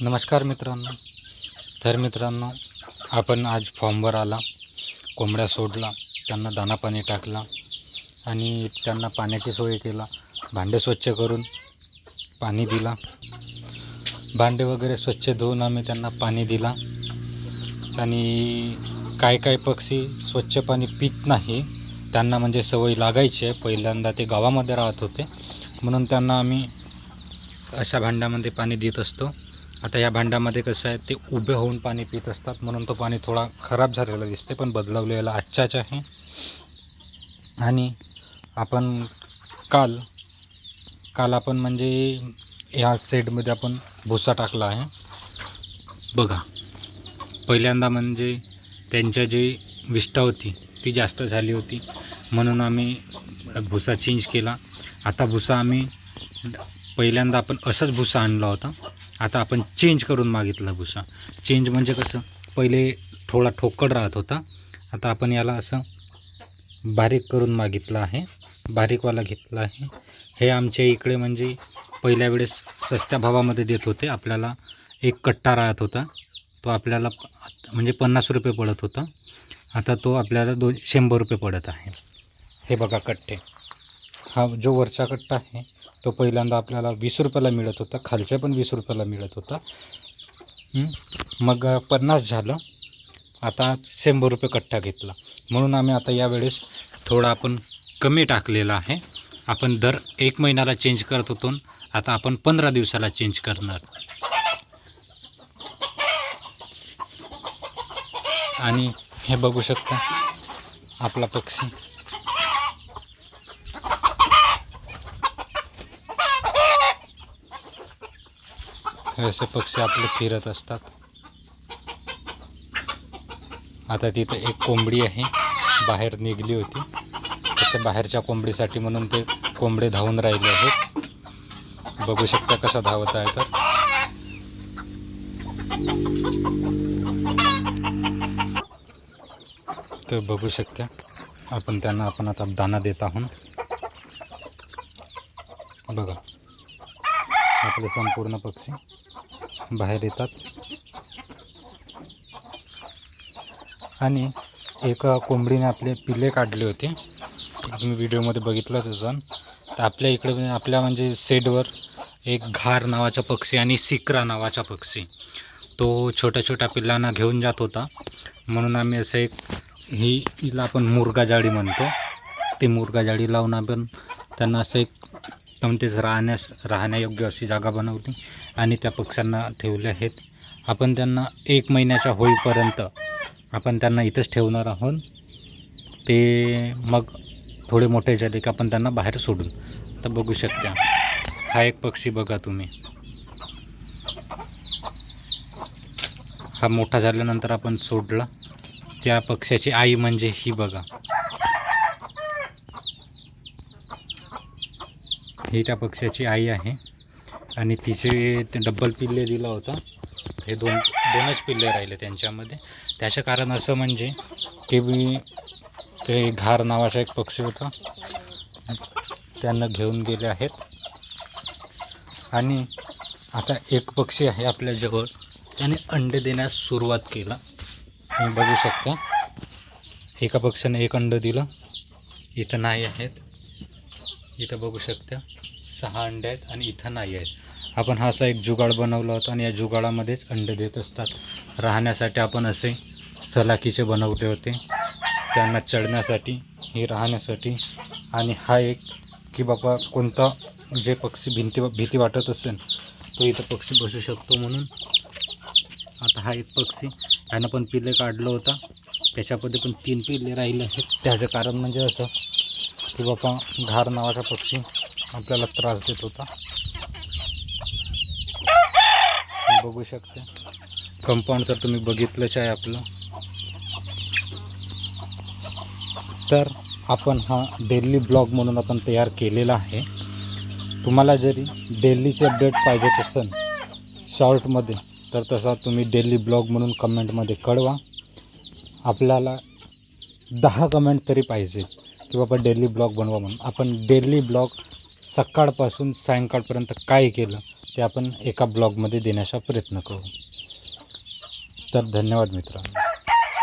नमस्कार मित्रांनो. तर मित्रांनो आपण आज फॉर्मवर आला. कोंबड्या सोडला त्यांना दाना पाणी टाकला आणि त्यांना पाण्याची सोय केला. भांडे स्वच्छ करून पाणी दिला. भांडे वगैरे स्वच्छ धुवून आम्ही त्यांना पाणी दिला. आणि काय काय पक्षी स्वच्छ पाणी पित नाही त्यांना म्हणजे सवय लागायची आहे. पहिल्यांदा ते गावामध्ये राहत होते. म्हणून त्यांना आम्ही अशा भांड्यामध्ये पाणी देत असतो. आता या भांड्यामध्ये कसं आहे ते उभे होऊन पाणी पित असतात म्हणून तो पाणी थोडा खराब झालेला दिसते पण बदलवलेला आजच्याच आहे. आणि आपण काल काल आपण म्हणजे ह्या सेटमध्ये आपण भुसा टाकला आहे. बघा पहिल्यांदा म्हणजे त्यांच्या जी विष्ठा होती ती जास्त झाली होती म्हणून आम्ही भुसा चेंज केला. आता भुसा आम्ही पहिल्यांदा आपण असंच भुसा आणला होता. आता आपण चेंज करून मागितला भुसा. चेंज म्हणजे कसं? पहिले थोडा ठोकड राहत होता. आता आपण याला असं बारीक करून मागितलं आहे. बारीकवाला घेतला आहे. हे आमच्या इकडे म्हणजे पहिल्या वेळेस सस्त्या भावामध्ये देत होते. आपल्याला एक कट्टा राहत होता. तो आपल्याला म्हणजे पन्नास रुपये पडत होता. आता तो आपल्याला दोन शंभर रुपये पडत आहे. हे बघा कट्टे. हा जो वरचा कट्टा आहे तो पहिल्यांदा आपल्याला वीस रुपयाला मिळत होता खालच्या पण वीस रुपयाला मिळत होता. मग पन्नास झालं. आता शंभर रुपये कट्टा घेतला. म्हणून आम्ही आता यावेळेस थोडा आपण कमी टाकलेला आहे. आपण दर एक महिन्याला चेंज करत होतो आता आपण पंधरा दिवसाला चेंज करणार. आणि हे बघू शकता आपला पक्षी. असे पक्षी आपले फिरत असतात. आता तिथं एक कोंबडी आहे. बाहेर निघली होती. तर त्या बाहेरच्या कोंबडीसाठी म्हणून ते कोंबडे धावून राहिले आहेत. बघू शकता कसा धावत आहे तर. तर बघू शकता. आपण त्यांना आपण आता दाना देत आहोत. बघा. आपले संपूर्ण पक्षी. बाहेर येतात. आणि एका कोंबडीने आपले पिल्ले काढले होते. तुम्ही व्हिडिओमध्ये बघितलंच असाल तर आपल्या इकडे म्हणजे आपल्या म्हणजे सेडवर एक घार नावाचा पक्षी आणि सिकरा नावाचा पक्षी. तो छोट्या छोट्या पिल्लांना घेऊन जात होता. म्हणून आम्ही असं एक ही हिला आपण मुरगा जाळी म्हणतो. ती मुरगा जाळी लावून आपण त्यांना असं एक कोणतेच राहण्यास राहण्यायोग्य अशी जागा बनवली. आणि त्या पक्ष्यांना ठेवले आहेत. आपण त्यांना एक महिन्याच्या होईपर्यंत आपण त्यांना इथंच ठेवणार आहोत. ते मग थोडे मोठे झाले की आपण त्यांना बाहेर सोडून तर बघू शकता हा एक पक्षी बघा तुम्ही. हा मोठा झाल्यानंतर आपण सोडला. त्या पक्ष्याची आई म्हणजे ही बघा. ही त्या पक्ष्याची आई आहे. आणि तिचे ते डब्बल पिल्ले दिला होता. हे दोन दोनच पिल्ले राहिले त्यांच्यामध्ये. त्याचं कारण असं म्हणजे की मी ते घार नावाचा एक पक्षी होता. त्यांना घेऊन गेले आहेत. आणि आता एक पक्षी आहे आपल्याजवळ त्याने अंडे देण्यास सुरुवात केला. तुम्ही बघू शकता. एका पक्षाने एक अंड दिलं. इथं नाही आहेत. इथं बघू शकता. सहा अंडे आहेत आणि इथं नाही आहेत. आपण हा असा एक जुगाड बनवला होता आणि या जुगाडामध्येच अंडे देत असतात. राहण्यासाठी आपण असे सलाखीचे बनवले होते. त्यांना चढण्यासाठी हे राहण्यासाठी. आणि हा एक की बाबा कोणता जे पक्षी भिंती भीती वाटत असेल तो इथं पक्षी बसू शकतो म्हणून. आता हा एक पक्षी त्यानं पण पिल्ले काढलं होता. त्याच्यामध्ये पण तीन पिल्ले राहिले आहेत. त्याचं कारण म्हणजे असं की बाबा घार नावाचा पक्षी आपल्याला त्रास देत होता. बघू शकता. कंपाऊंड तर तुम्ही बघितलंच आहे आपलं. तर आपण हा डेली ब्लॉग म्हणून आपण तयार केलेला आहे. तुम्हाला जरी डेलीचे अपडेट पाहिजेत असेल शॉर्टमध्ये तर तसा तुम्ही डेली ब्लॉग म्हणून कमेंटमध्ये कळवा. आपल्याला दहा कमेंट तरी पाहिजे की बाबा डेली ब्लॉग बनवा म्हणून. आपण डेली ब्लॉग सकाळपासून सायंकाळपर्यंत काय केलं ते आपण एका ब्लॉगमध्ये देण्याचा प्रयत्न करू. तर धन्यवाद मित्रांनो.